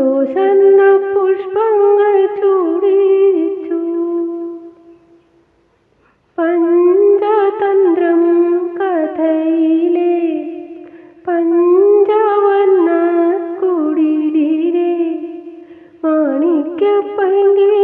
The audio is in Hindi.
सुसन्न पुष्पङ्गचूडीचु पञ्चतन्त्रं कथैले पञ्चवर्णकुडिरे माणिक्यपङ्गी